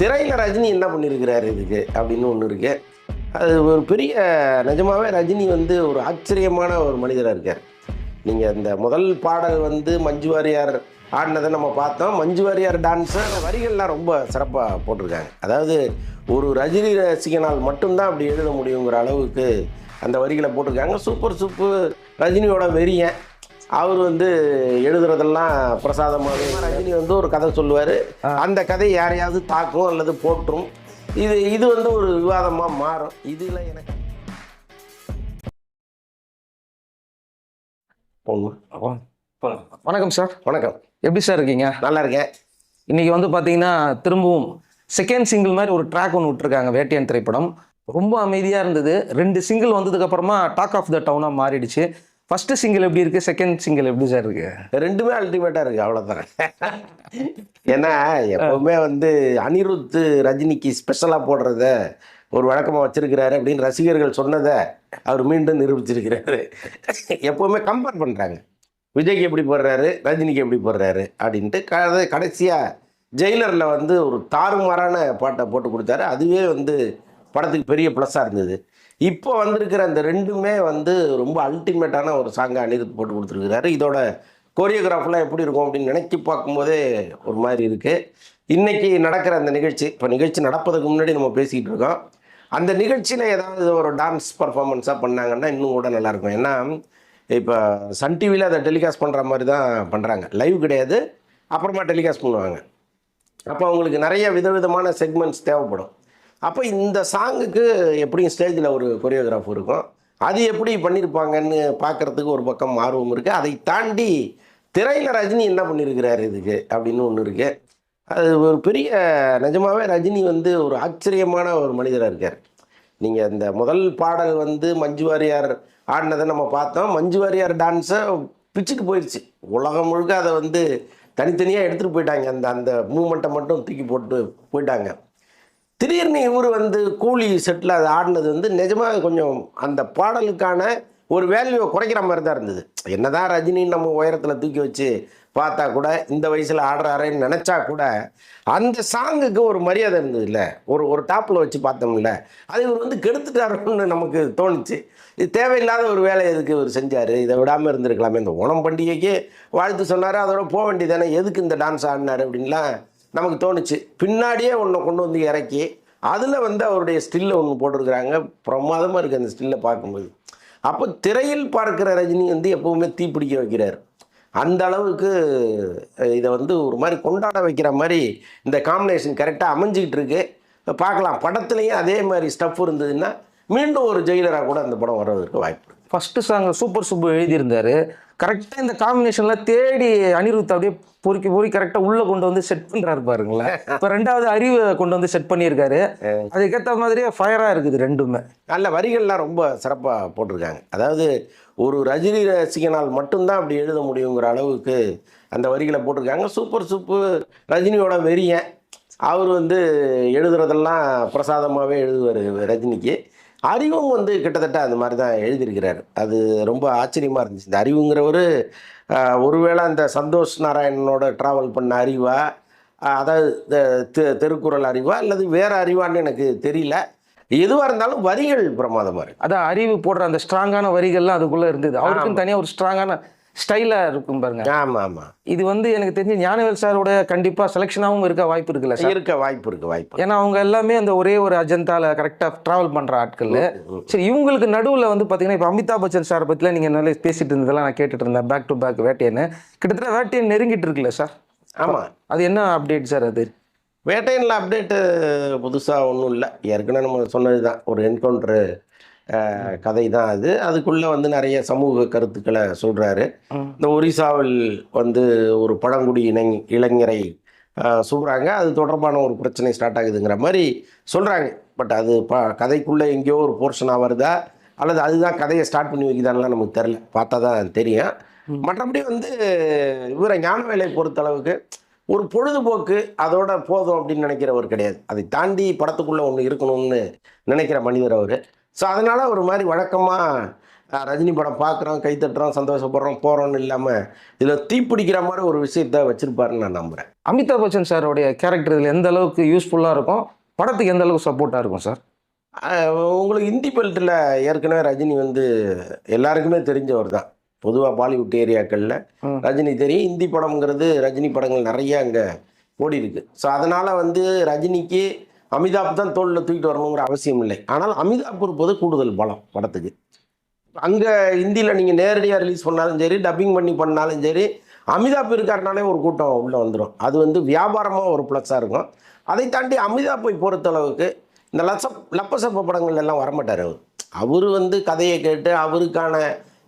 திரையில் ரஜினி என்ன பண்ணியிருக்கிறாரு இதுக்கு அப்படின்னு ஒன்று இருக்கு. அது ஒரு பெரிய நிஜமாவே ரஜினி வந்து ஒரு ஆச்சரியமான ஒரு மனிதராக இருக்கார். நீங்கள் இந்த முதல் பாடல் வந்து மஞ்சு வாரியார் ஆடினதை நம்ம பார்த்தோம். மஞ்சு வாரியார் டான்ஸு அந்த வரிகள்லாம் ரொம்ப சிறப்பாக போட்டிருக்காங்க. அதாவது ஒரு ரஜினி ரசிகனால் மட்டும்தான் அப்படி எழுத முடியுங்கிற அளவுக்கு அந்த வரிகளை போட்டிருக்காங்க. Super super. ரஜினியோட வெறியன். அவர் வந்து எழுதுறதெல்லாம் பிரசாதமாகவே ரஜினி வந்து ஒரு கதை சொல்லுவார். அந்த கதை யாரையாவது தாக்கும் அல்லது போற்றும். இது இது வந்து ஒரு விவாதமாக மாறும். இதில் எனக்கு. வணக்கம் சார். வணக்கம். எப்படி சார் இருக்கீங்க? நல்லா இருக்கேன் இன்னைக்கு வந்து பார்த்தீங்கன்னா திரும்பவும் செகண்ட் சிங்கிள் மாதிரி ஒரு ட்ராக் ஒன்று விட்டுருக்காங்க வேட்டையன் திரைப்படம். ரொம்ப அமைதியாக இருந்தது. ரெண்டு சிங்கிள் வந்ததுக்கு அப்புறமா டாக் ஆஃப் த டவுனாக மாறிடுச்சு. ஃபர்ஸ்ட் சிங்கிள் எப்படி இருக்கு? செகண்ட் சிங்கிள் எப்படி சார் இருக்கு? ரெண்டுமே அல்டிமேட்டாக இருக்குது அவ்வளவுதான். ஏன்னா எப்பவுமே வந்து அனிருத் ரஜினிக்கு ஸ்பெஷலாக போடுறத ஒரு வழக்கமாக வச்சிருக்கிறாரு அப்படின்னு ரசிகர்கள் சொன்னதை அவர் மீண்டும் நிரூபிச்சிருக்கிறாரு. எப்பவுமே கம்பேர் பண்ணுறாங்க விஜய்க்கு எப்படி போடுறாரு? ரஜினிக்கு எப்படி போடுறாரு? அப்படின்ட்டு கடைசியாக ஜெயிலரில் வந்து ஒரு தாறுமாறான பாட்டை போட்டு கொடுத்தாரு. அதுவே வந்து படத்துக்கு பெரிய ப்ளஸ்ஸாக இருந்தது. இப்போ வந்திருக்கிற அந்த ரெண்டுமே வந்து ரொம்ப அல்டிமேட்டான ஒரு சாங்கை அனிருத் போட்டு கொடுத்துருக்கிறாரு. இதோட கோரியோகிராஃபெலாம் எப்படி இருக்கும் அப்படின்னு நினைக்கி பார்க்கும்போதே ஒரு மாதிரி இருக்குது இன்றைக்கி நடக்கிற அந்த நிகழ்ச்சி இப்போ நிகழ்ச்சி நடப்பதுக்கு முன்னாடி நம்ம பேசிக்கிட்டு இருக்கோம். அந்த நிகழ்ச்சியில் ஏதாவது ஒரு டான்ஸ் பர்ஃபார்மன்ஸாக பண்ணாங்கன்னா இன்னும் கூட நல்லாயிருக்கும் ஏன்னா இப்போ சன் டிவியில் அதை டெலிகாஸ்ட் பண்ணுற மாதிரி தான் பண்ணுறாங்க லைவ் கிடையாது. அப்புறமா டெலிகாஸ்ட் பண்ணுவாங்க. அப்போ அவங்களுக்கு நிறைய விதவிதமான செக்மெண்ட்ஸ் தேவைப்படும். அப்போ இந்த சாங்குக்கு எப்படியும் ஸ்டேஜில் ஒரு கொரியோகிராஃப் இருக்கும். அது எப்படி பண்ணியிருப்பாங்கன்னு பார்க்குறதுக்கு ஒரு பக்கம் ஆர்வம் இருக்குது அதை தாண்டி திரையில் ரஜினி என்ன பண்ணியிருக்கிறாரு இதுக்கு அப்படின்னு ஒன்று இருக்குது அது ஒரு பெரிய நிஜமாவே ரஜினி வந்து ஒரு ஆச்சரியமான ஒரு மனிதராக இருக்கார். நீங்கள் இந்த முதல் பாடல் வந்து மஞ்சு வாரியார் ஆடினதை நம்ம பார்த்தோம். மஞ்சு வாரியார் டான்ஸை பிச்சுக்கு போயிடுச்சு உலகம் முழுக்க அதை வந்து தனித்தனியாக எடுத்துகிட்டு போயிட்டாங்க. அந்த அந்த மூமெண்ட்டை மட்டும் தூக்கி போட்டு போயிட்டாங்க. திடீர்னு இவர் வந்து கூலி செட்டில் அது ஆடினது வந்து நிஜமாக கொஞ்சம் அந்த பாடலுக்கான ஒரு வேல்யூவை குறைக்கிற மாதிரி தான் இருந்தது. என்னதான் ரஜினி நம்ம உயரத்தில் தூக்கி வச்சு பார்த்தா கூட இந்த வயசில் ஆடுறாருன்னு நினச்சா கூட அந்த சாங்குக்கு ஒரு மரியாதை இருந்தது இல்லை ஒரு ஒரு டாப்பில் வச்சு பார்த்தோம்ல. அது இவர் வந்து கெடுத்துட்டாருன்னு நமக்கு தோணுச்சு. இது தேவையில்லாத ஒரு வேலை எதுக்கு இவர் செஞ்சார்? இதை விடாமல் இருந்திருக்கலாமே. இந்த ஓணம் பண்டிகைக்கு வாழ்த்து சொன்னார். அதோட போக வேண்டியதானே எதுக்கு இந்த டான்ஸ் ஆடினார் அப்படின்லாம் நமக்கு தோணுச்சு. பின்னாடியே ஒன்று கொண்டு வந்து இறக்கி அதில் வந்து அவருடைய ஸ்டில்லை ஒன்று போட்டிருக்கிறாங்க. பிரமாதமாக இருக்குது அந்த ஸ்டில்லை பார்க்கும்போது. அப்போ திரையில் பார்க்குற ரஜினி வந்து எப்பவுமே தீப்பிடிக்க வைக்கிறார். அந்த அளவுக்கு இதை வந்து ஒரு மாதிரி கொண்டாட வைக்கிற மாதிரி இந்த காம்பினேஷன் கரெக்டாக அமைஞ்சிக்கிட்டு இருக்கு. பார்க்கலாம். படத்துலையும் அதே மாதிரி ஸ்டஃப் இருந்ததுன்னா மீண்டும் ஒரு ஜெயிலராக கூட அந்த படம் வர்றதுக்கு வாய்ப்பு இருக்குது ஃபர்ஸ்ட் சாங் சூப்பர் சுப்பு எழுதியிருந்தாரு. கரெக்டாக இந்த காம்பினேஷன்ல தேடி அனிருத் அப்படியே பொறுக்கி பொறுக்கி கரெக்டாக உள்ள கொண்டு வந்து செட் பண்றாரு பாருங்களேன். இப்போ ரெண்டாவது அறிவை கொண்டு வந்து செட் பண்ணியிருக்காரு. அதுக்கேற்ற மாதிரியே ஃபயராக இருக்குது ரெண்டுமே. நல்ல வரிகள்லாம் ரொம்ப சிறப்பாக போட்டிருக்காங்க. அதாவது ஒரு ரஜினி ரசிகனால் மட்டும்தான் அப்படி எழுத முடியுங்கிற அளவுக்கு அந்த வரிகளை போட்டிருக்காங்க. சூப்பர் சூப்பர் ரஜினியோட வெறியன். அவர் வந்து எழுதுறதெல்லாம் பிரசாதமாகவே எழுதுவார் ரஜினிக்கு. அறிவும் வந்து கிட்டத்தட்ட அந்த மாதிரி தான் எழுதியிருக்கிறார். அது ரொம்ப ஆச்சரியமாக இருந்துச்சு. இந்த அறிவுங்கிறவர் ஒருவேளை அந்த சந்தோஷ் நாராயணனோட ட்ராவல் பண்ண அறிவா? அதாவது தெ- திருக்குறள் அறிவா? அல்லது வேறு அறிவான்னு எனக்கு தெரியல. எதுவாக இருந்தாலும் வரிகள் பிரமாதமாக இருக்கு. அதான் அறிவு போடுற அந்த ஸ்ட்ராங்கான வரிகள்லாம் அதுக்குள்ள இருந்தது. அவருக்கும் தனியாக ஒரு ஸ்ட்ராங்கான ஸ்டைலாக இருக்கும் பாருங்க. ஆமாம் ஆமாம் இது வந்து எனக்கு தெரிஞ்சு ஞானவேல் சாரோட கண்டிப்பாக செலெக்ஷனாகவும் இருக்க வாய்ப்பு இருக்குல்ல சார்? இருக்க வாய்ப்பு இருக்கு வாய்ப்பு ஏன்னா அவங்க எல்லாமே அந்த ஒரே ஒரு அஜந்தால கரெக்டாக ட்ராவல் பண்ணுற ஆட்கள். சரி இவங்களுக்கு நடுவில் வந்து பார்த்தீங்கன்னா இப்போ அமிதாப் பச்சன் சார் பற்றிலாம் நீங்கள் நல்லா பேசிட்டு இருந்ததெல்லாம் நான் கேட்டுட்டு இருந்தேன். பேக் டு பேக் வேட்டையன்னு கிட்டத்தட்ட வேட்டையன் நெருங்கிட்டு இருக்குல்ல சார்? ஆமாம் அது என்ன அப்டேட் சார் அது? வேட்டையனில் அப்டேட்டு புதுசாக ஒன்றும் இல்லை. ஏற்கனவே நம்ம சொன்னது தான் ஒரு என்கவுண்டரு கதை தான் அது. அதுக்குள்ளே வந்து நிறைய சமூக கருத்துக்களை சொல்கிறாரு. இந்த ஒரிசாவில் வந்து ஒரு பழங்குடி இணை இளைஞரை சொல்கிறாங்க அது தொடர்பான ஒரு பிரச்சனை ஸ்டார்ட் ஆகுதுங்கிற மாதிரி சொல்கிறாங்க பட் அது ப கதைக்குள்ளே எங்கேயோ ஒரு போர்ஷனாக வருதா? அல்லது அதுதான் கதையை ஸ்டார்ட் பண்ணி வைக்குதான்லாம் நமக்கு தெரில பார்த்தா தான் தெரியும். மற்றபடி வந்து இவரை ஞானவேலை பொறுத்தளவுக்கு ஒரு பொழுதுபோக்கு அதோட போதும் அப்படின்னு நினைக்கிறவர் கிடையாது. அதை தாண்டி படத்துக்குள்ளே ஒன்று இருக்கணும்னு நினைக்கிற மனிதர் அவர். ஸோ அதனால் ஒரு மாதிரி வழக்கமாக ரஜினி படம் பார்க்குறோம் கை தட்டுறோம் சந்தோஷப்படுறோம் போகிறோம்னு இல்லாமல் இதில் தீப்பிடிக்கிற மாதிரி ஒரு விஷயத்த வச்சுருப்பாருன்னு நான் நம்புகிறேன் அமிதாப் பச்சன் சாரோடைய கேரக்டர் இதில் எந்த அளவுக்கு யூஸ்ஃபுல்லாக இருக்கும்? படத்துக்கு எந்த அளவுக்கு சப்போர்ட்டாக இருக்கும் சார் உங்களுக்கு இந்தி பெல்ட்டில் ஏற்கனவே ரஜினி வந்து எல்லாருக்குமே தெரிஞ்சவர் தான். பொதுவாக பாலிவுட் ஏரியாக்களில். ரஜினி தெரியும். இந்தி படம்ங்கிறது ரஜினி படங்கள் நிறைய அங்கே ஓடி இருக்கு ஸோ அதனால் வந்து ரஜினிக்கு அமிதாப் தான் தோளில் தூக்கிட்டு வரணுங்கிற அவசியம் இல்லை. ஆனால் அமிதாப் இருப்பது கூடுதல் பலம் படத்துக்கு. அங்கே ஹிந்தியில் நீங்கள் நேரடியாக ரிலீஸ் பண்ணாலும் சரி டப்பிங் பண்ணி பண்ணாலும் சரி அமிதாப் இருக்காருனாலே ஒரு கூட்டம் உள்ளே வந்துடும் அது வந்து வியாபாரமாக ஒரு ப்ளஸ்ஸாக இருக்கும். அதை தாண்டி அமிதாப்பை பொறுத்தளவுக்கு இந்த லசப் லப்பசப்ப படங்கள் எல்லாம் வரமாட்டார் அவர். அவர் வந்து கதையை கேட்டு அவருக்கான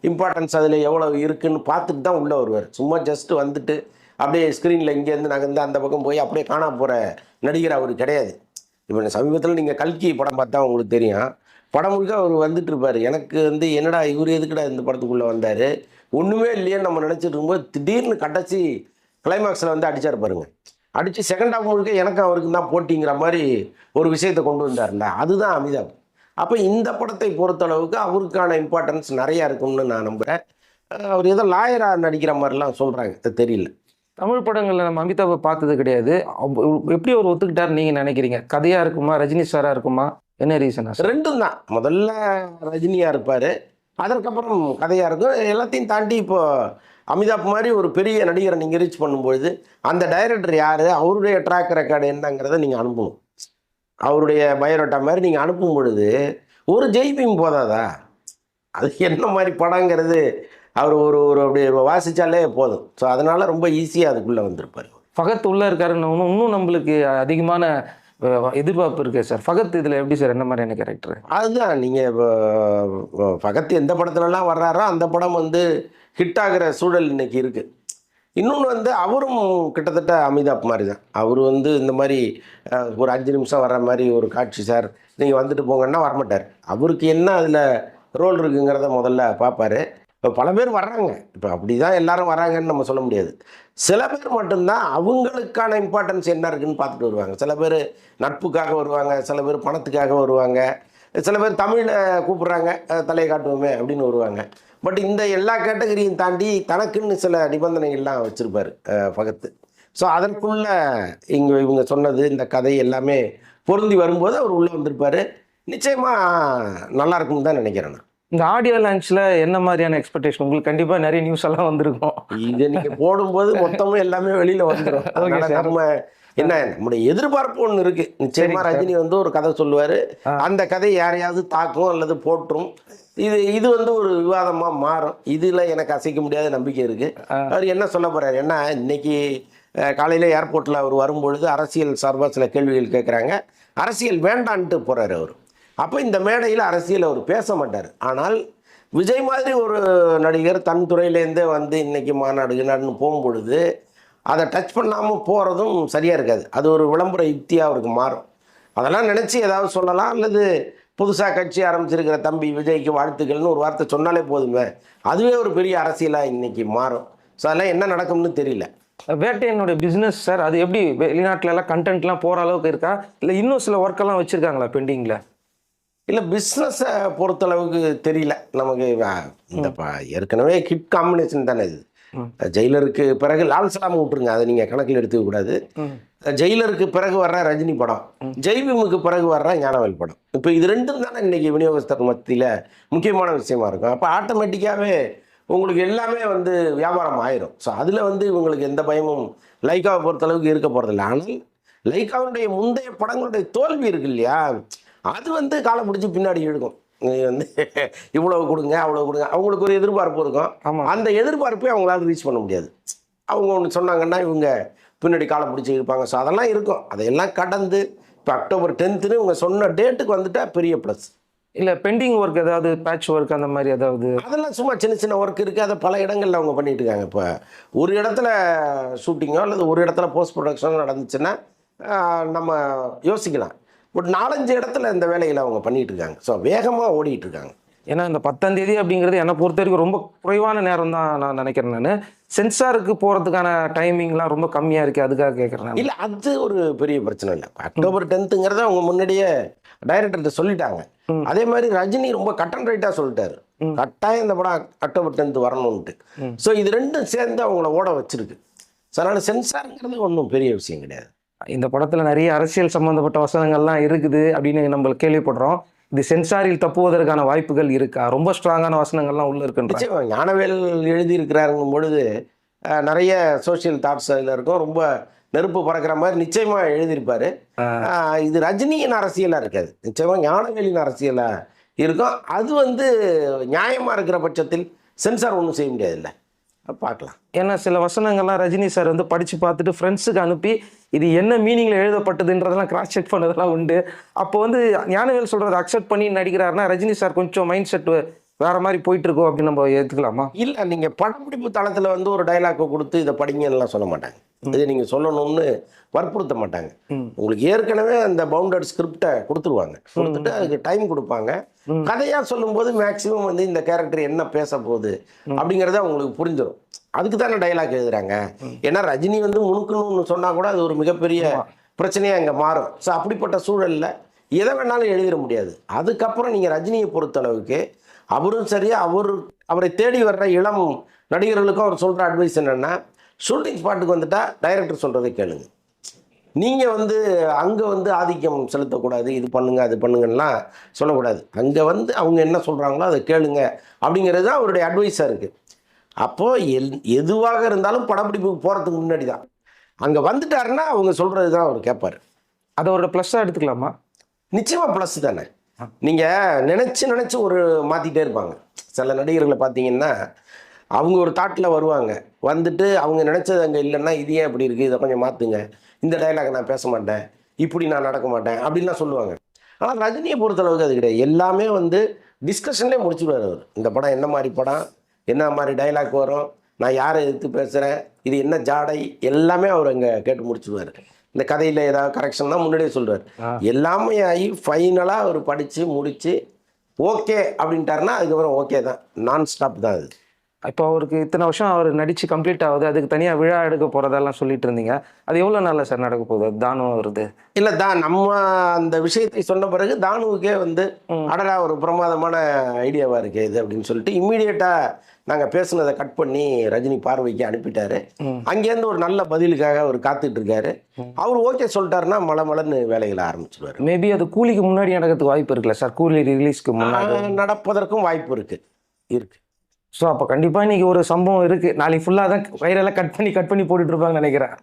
இம்பார்ட்டன்ஸ் அதில் எவ்வளோ இருக்குதுன்னு பார்த்துட்டு தான் உள்ளே வருவார். சும்மா ஜஸ்ட் வந்துட்டு அப்படியே ஸ்க்ரீனில் இங்கேருந்து நகர்ந்து அந்த பக்கம் போய் அப்படியே காணா போகிற நடிகர் அவர் கிடையாது. இப்போ சமீபத்தில் நீங்கள் கல்கி படம் பார்த்தா உங்களுக்கு தெரியும். படம் முழுக்க அவர் வந்துட்டு இருப்பார். எனக்கு வந்து என்னடா இவர் எதுக்குடா இந்த படத்துக்குள்ளே வந்தார்? ஒன்றுமே இல்லையேன்னு நம்ம நினச்சிட்டு இருக்கும்போது திடீர்னு கடைசி கிளைமாக்ஸில் வந்து அடித்தார் பாருங்க. அடித்து செகண்ட் ஹாஃப் முழுக்க எனக்கு அவருக்கு தான் போட்டிங்கிற மாதிரி ஒரு விஷயத்தை கொண்டு வந்தார்ல அதுதான் அமிதாப். அப்போ இந்த படத்தை பொறுத்தளவுக்கு அவருக்கான இம்பார்ட்டன்ஸ் நிறையா இருக்கும்னு நான் நம்புகிறேன் அவர் ஏதோ லாயராக நடிக்கிற மாதிரிலாம் சொல்கிறாங்க தெரியல. தமிழ் படங்களில் நம்ம அமிதாபை பார்த்தது கிடையாது. எப்படி அவர் ஒத்துக்கிட்டாரு நீங்கள் நினைக்கிறீங்க? கதையாக இருக்குமா? ரஜினி சாராக இருக்குமா? என்ன ரீசனா ரெண்டும் தான். முதல்ல ரஜினியாக இருப்பார். அதற்கப்புறம் கதையாக இருக்கும். எல்லாத்தையும் தாண்டி இப்போ அமிதாப் மாதிரி ஒரு பெரிய நடிகரை நீங்கள் ரீச் பண்ணும்பொழுது அந்த டைரக்டர் யார்? அவருடைய ட்ராக் ரெக்கார்டு என்னங்கிறத நீங்கள் அனுப்பணும். அவருடைய பயோடேட்டா மாதிரி நீங்கள் அனுப்பும் பொழுது ஒரு ஜெய்பிங் போதாதா? அது என்ன மாதிரி படங்கிறது? அவர் ஒரு ஒரு அப்படி வாசித்தாலே போதும். ஸோ அதனால் ரொம்ப ஈஸியாக அதுக்குள்ளே வந்திருப்பார் ஃபகத் உள்ள இருக்காருன்னு இன்னும் இன்னும் நம்மளுக்கு அதிகமான எதிர்பார்ப்பு இருக்கு சார். ஃபகத் இதில் எப்படி சார்? என்ன மாதிரியான கேரக்டர் அதுதான் நீங்கள் இப்போ பகத்து எந்த படத்துலலாம் வர்றாரோ அந்த படம் வந்து ஹிட் ஆகிற சூழல் இன்னைக்கு இருக்குது இன்னொன்று வந்து அவரும் கிட்டத்தட்ட அமிதாப் மாதிரி தான் அவர் வந்து இந்த மாதிரி ஒரு அஞ்சு நிமிஷம் வர்ற மாதிரி ஒரு காட்சி சார். நீங்கள் வந்துட்டு போங்கன்னா வரமாட்டார். அவருக்கு என்ன அதில் ரோல் இருக்குங்கிறத முதல்ல பார்ப்பாரு இப்போ பல பேர் வர்றாங்க. இப்போ அப்படி தான் எல்லாரும் வராங்கன்னு நம்ம சொல்ல முடியாது. சில பேர் மட்டும்தான் அவங்களுக்கான இம்பார்ட்டன்ஸ் என்ன இருக்குன்னு பார்த்துட்டு வருவாங்க. சில பேர் நட்புக்காக வருவாங்க சில பேர் பணத்துக்காக வருவாங்க சில பேர் தமிழை கூப்பிட்றாங்க தலையை காட்டுவோமே அப்படின்னு வருவாங்க. பட் இந்த எல்லா கேட்டகரியும் தாண்டி தனக்குன்னு சில நிபந்தனைகள்லாம் வச்சுருப்பார் பகத்து. ஸோ அதற்குள்ள இங்கே இவங்க சொன்னது இந்த கதை எல்லாமே பொருந்தி வரும்போது அவர் உள்ளே வந்திருப்பார். நிச்சயமாக நல்லா தான் நினைக்கிறேன் நான். இந்த ஆடியோ லான்ச்சில் என்ன மாதிரியான எக்ஸ்பெக்டேஷன் உங்களுக்கு கண்டிப்பாக நிறைய நியூஸ் எல்லாம் வந்திருக்கும். இதை நீங்க போடும்போது மொத்தமும் எல்லாமே வெளியில வந்துடும். நம்ம என்ன நம்முடைய எதிர்பார்ப்பு ஒன்று இருக்கு. நிச்சயமா. ரஜினி வந்து ஒரு கதை சொல்லுவாரு. அந்த கதை யாரையாவது தாக்கும் அல்லது போற்றும். இது இது வந்து ஒரு விவாதமா மாறும். இதுல எனக்கு அசைக்க முடியாத நம்பிக்கை இருக்கு. அவர் என்ன சொல்ல போறாரு? ஏன்னா இன்னைக்கு காலையில ஏர்போர்ட்ல அவர் வரும்பொழுது அரசியல் சார்பாக சில கேள்விகள் கேட்குறாங்க அரசியல் வேண்டான்ட்டு போறாரு அவர். அப்போ இந்த மேடையில் அரசியல் அவர் பேச மாட்டார். ஆனால் விஜய் மாதிரி ஒரு நடிகர் தன் துறையிலேருந்தே வந்து இன்றைக்கி மாநாடு கீநாடுன்னு போகும்பொழுது அதை டச் பண்ணாமல் போகிறதும் சரியாக இருக்காது. அது ஒரு விளம்பர யுக்தியாக அவருக்கு மாறும். அதெல்லாம் நினச்சி ஏதாவது சொல்லலாம்? அல்லது புதுசாக கட்சி ஆரம்பிச்சிருக்கிற தம்பி விஜய்க்கு வாழ்த்துக்கள்னு ஒரு வார்த்தை சொன்னாலே போதுமே. அதுவே ஒரு பெரிய அரசியலாக இன்றைக்கி மாறும். ஸோ அதெல்லாம் என்ன நடக்கும்னு தெரியல. வேட்டையனுடைய பிஸ்னஸ் சார் அது எப்படி வெளிநாட்டிலலாம் கண்டென்ட்லாம் போகிற அளவுக்கு இருக்கா? இல்லை இன்னும் சில ஒர்க்கெல்லாம் வச்சுருக்காங்களா பெண்டிங்கில் இல்லை பிஸ்னஸை பொறுத்தளவுக்கு தெரியல. நமக்கு இந்த ஏற்கனவே ஹிட் காம்பினேஷன் தானே இது. ஜெயிலருக்கு பிறகு லால் சலாம் விட்டுருங்க அதை நீங்கள் கணக்கில் எடுத்துக்க கூடாது. ஜெயிலருக்கு பிறகு வர்ற ரஜினி படம் ஜெய்பீமுக்கு பிறகு வர்ற ஞானவேல் படம். இப்போ இது ரெண்டும் தானே இன்னைக்கு விநியோகஸ்தர் மத்தியில் முக்கியமான விஷயமா இருக்கும். அப்போ ஆட்டோமேட்டிக்காகவே உங்களுக்கு எல்லாமே வந்து வியாபாரம் ஆயிரும். ஸோ அதில் வந்து இவங்களுக்கு எந்த பயமும் லைக்காவை பொறுத்தளவுக்கு இருக்க போகிறதில்ல ஆனால் லைக்காவுடைய முந்தைய படங்களுடைய தோல்வி இருக்கு இல்லையா? அது வந்து காலை பிடிச்சி பின்னாடி இழுக்கும். நீ வந்து இவ்வளவு கொடுங்க அவ்வளோ கொடுங்க. அவங்களுக்கு ஒரு எதிர்பார்ப்பு இருக்கும். அந்த எதிர்பார்ப்பை அவங்களால ரீச் பண்ண முடியாது. அவங்க ஒன்று சொன்னாங்கன்னா இவங்க பின்னாடி காலை பிடிச்சி இருப்பாங்க ஸோ அதெல்லாம் இருக்கும். அதையெல்லாம் கடந்து இப்போ அக்டோபர் டென்த்துன்னு இவங்க சொன்ன டேட்டுக்கு வந்துட்டா பெரிய ப்ளஸ் இல்லை பெண்டிங் ஒர்க் ஏதாவது பேட்ச் ஒர்க் அந்த மாதிரி ஏதாவது? அதெல்லாம் சும்மா சின்ன சின்ன ஒர்க் இருக்குது அதை பல இடங்களில் அவங்க பண்ணிட்டு இருக்காங்க. இப்போ ஒரு இடத்துல ஷூட்டிங்கோ அல்லது ஒரு இடத்துல போஸ்ட் ப்ரொடக்ஷனோ நடந்துச்சுன்னா நம்ம யோசிக்கலாம். பட் நாலஞ்சு இடத்துல இந்த வேலைகளை அவங்க பண்ணிட்டு இருக்காங்க. ஸோ வேகமாக ஓடிட்டு இருக்காங்க. ஏன்னா இந்த பத்தாம் தேதி அப்படிங்கிறது என்னை பொறுத்த வரைக்கும் ரொம்ப குறைவான நேரம் தான் நான் நினைக்கிறேன் நான். சென்சாருக்கு போகிறதுக்கான டைமிங்லாம் ரொம்ப கம்மியாக இருக்குது அதுக்காக கேட்குறேன் இல்லை அது ஒரு பெரிய பிரச்சனை இல்லை. அக்டோபர் டென்த்துங்கிறத அவங்க முன்னாடியே டைரக்டர்கிட்ட சொல்லிட்டாங்க. அதே மாதிரி ரஜினி ரொம்ப கட் அண்ட் ரைட்டாக சொல்லிட்டாரு. கட்டாயம் இந்த படம் அக்- அக்டோபர் டென்த் வரணும்ட்டு. ஸோ இது ரெண்டும் சேர்ந்து அவங்கள ஓட வச்சிருக்கு. ஸோ அதனால் சென்சாருங்கிறது ஒன்றும் பெரிய விஷயம் கிடையாது. இந்த படத்தில் நிறைய அரசியல் சம்மந்தப்பட்ட வசனங்கள்லாம் இருக்குது அப்படின்னு நம்ம கேள்விப்படுறோம். இது சென்சாரில் தப்புவதற்கான வாய்ப்புகள் இருக்கா? ரொம்ப ஸ்ட்ராங்கான வசனங்கள்லாம் உள்ள இருக்குன்ற? ஞானவேல் எழுதியிருக்கிறாருங்கும் பொழுது நிறைய சோஷியல் தாட்ஸ் அதில் இருக்கும். ரொம்ப நெருப்பு பறக்கிற மாதிரி நிச்சயமாக எழுதியிருப்பாரு. இது ரஜினியின் அரசியலாக இருக்காது. நிச்சயமாக ஞானவேலின் அரசியலாக இருக்கும். அது வந்து நியாயமாக இருக்கிற பட்சத்தில் சென்சார் ஒன்றும் செய்ய முடியாதுல்ல. பார்க்கலாம். ஏன்னா சில வசனங்கள்லாம் ரஜினி சார் வந்து படித்து பார்த்துட்டு ஃப்ரெண்ட்ஸுக்கு அனுப்பி இது என்ன மீனிங்கில் எழுதப்பட்டதுன்றதெல்லாம் கிராஸ் செக் பண்ணதெல்லாம் உண்டு. அப்போ வந்து ஞானவேல் சொல்கிறத அக்செப்ட் பண்ணி நடிக்கிறாருன்னா ரஜினி சார் கொஞ்சம் மைண்ட் செட் வேற மாதிரி போயிட்டு இருக்கோம் அப்படின்னு நம்ம ஏற்றுக்கலாமா இல்லை நீங்கள் படப்பிடிப்பு தளத்தில் வந்து ஒரு டைலாக்கை கொடுத்து இதை படிங்கன்னுலாம் சொல்ல மாட்டாங்க. இது நீங்கள் சொல்லணும்னு வற்புறுத்த மாட்டாங்க. உங்களுக்கு ஏற்கனவே அந்த பவுண்டட் ஸ்கிரிப்டை கொடுத்துருவாங்க. கொடுத்துட்டு அதுக்கு டைம் கொடுப்பாங்க. கதையாக சொல்லும்போது மேக்ஸிமம் வந்து இந்த கேரக்டர் என்ன பேச போகுது அப்படிங்கிறத உங்களுக்கு புரிஞ்சிடும் அதுக்கு தானே டைலாக் எழுதுறாங்க. ஏன்னா ரஜினி வந்து முணுக்குன்னு ஒன்று சொன்னால் கூட அது ஒரு மிகப்பெரிய பிரச்சனையாக அங்கே மாறும். ஸோ அப்படிப்பட்ட சூழலில் எதை வேணாலும் எழுதிட முடியாது. அதுக்கப்புறம் நீங்கள் ரஜினியை பொறுத்தளவுக்கு அவரும் சரி அவர் அவரை தேடி வர்ற இளம் நடிகர்களுக்கும் அவர் சொல்கிற அட்வைஸ் என்னென்னா ஷூட்டிங் ஸ்பாட்டுக்கு வந்துட்டா டைரக்டர் சொல்கிறதை கேளுங்க. நீங்கள் வந்து அங்கே வந்து ஆதிக்கம் செலுத்தக்கூடாது இது பண்ணுங்க அது பண்ணுங்கலாம் சொல்லக்கூடாது. அங்கே வந்து அவங்க என்ன சொல்கிறாங்களோ அதை கேளுங்க அப்படிங்கிறது தான் அவருடைய அட்வைஸாக இருக்குது அப்போது எல் எதுவாக இருந்தாலும் படப்பிடிப்புக்கு போகிறதுக்கு முன்னாடி தான். அங்கே வந்துட்டாருன்னா அவங்க சொல்கிறது தான் அவர் கேட்பார் அதை ஒரு ப்ளஸ்ஸாக எடுத்துக்கலாமா? நிச்சயமாக ப்ளஸ் தானே. நீங்கள் நினச்சி நினச்சி ஒரு மாற்றிக்கிட்டே இருப்பாங்க. சில நடிகர்களை பார்த்தீங்கன்னா அவங்க ஒரு தாட்டில் வருவாங்க. வந்துட்டு அவங்க நினச்சது அங்கே இல்லைன்னா இது ஏன் இப்படி இருக்குது இதை கொஞ்சம் மாற்றுங்க இந்த டைலாக் நான் பேச மாட்டேன். இப்படி நான் நடக்க மாட்டேன். அப்படின்லாம் சொல்லுவாங்க. ஆனால் ரஜினியை பொறுத்தளவுக்கு அது கிடையாது. எல்லாமே வந்து டிஸ்கஷன்லேயே முடிச்சுடுவார் அவர். இந்த படம் என்ன மாதிரி படம்? என்ன மாதிரி டைலாக் வரும்? நான் யாரை எதிர்த்து பேசுகிறேன் இது என்ன ஜாடை? எல்லாமே அவர் அங்கே கேட்டு முடிச்சுடுவார் இந்த கதையில் ஏதாவது கரெக்ஷன் தான் முன்னாடியே சொல்றாரு. ஆ. எல்லாமே ஆகி ஃபைனலாக அவர் படித்து முடித்து ஓகே அப்படின்ட்டாருன்னா அதுக்கப்புறம் ஓகே தான். நான் ஸ்டாப் தான் அது. இப்போ அவருக்கு இத்தனை வருஷம் அவர் நடிச்சு கம்ப்ளீட் ஆகுது அதுக்கு தனியாக விழா எடுக்க போகிறதெல்லாம் சொல்லிட்டு இருந்தீங்க. அது எவ்வளோ நாளில் சார் நடக்க போகுது? தானம் வருது இல்லை தான் நம்ம அந்த விஷயத்தை சொன்ன பிறகு தானுவுக்கே வந்து அடடா ஒரு பிரமாதமான ஐடியாவாக இருக்கு இது அப்படின்னு சொல்லிட்டு இம்மீடியட்டாக நாங்கள் பேசுனதை கட் பண்ணி ரஜினி பார்வைக்கு அனுப்பிட்டாரு. அங்கேருந்து ஒரு நல்ல பதிலுக்காக அவர் காத்துட்டு இருக்காரு அவர் ஓகே சொல்லிட்டாருன்னா மலை மலன்னு வேலைகளை ஆரம்பிச்சிடுவார் மேபி அது கூலிக்கு முன்னாடி நடக்கிறதுக்கு வாய்ப்பு இருக்குல்ல சார்? கூலி ரிலீஸ்க்கு முன்னாடி. நடப்பதற்கும் வாய்ப்பு இருக்கு. இருக்கு. ஸோ அப்போ கண்டிப்பாக இன்றைக்கி ஒரு சம்பவம் இருக்குது நாளைக்கு ஃபுல்லாக தான் வயிறெல்லாம் கட் பண்ணி கட் பண்ணி போட்டுட்டுருப்பாங்கன்னு நினைக்கிறேன்.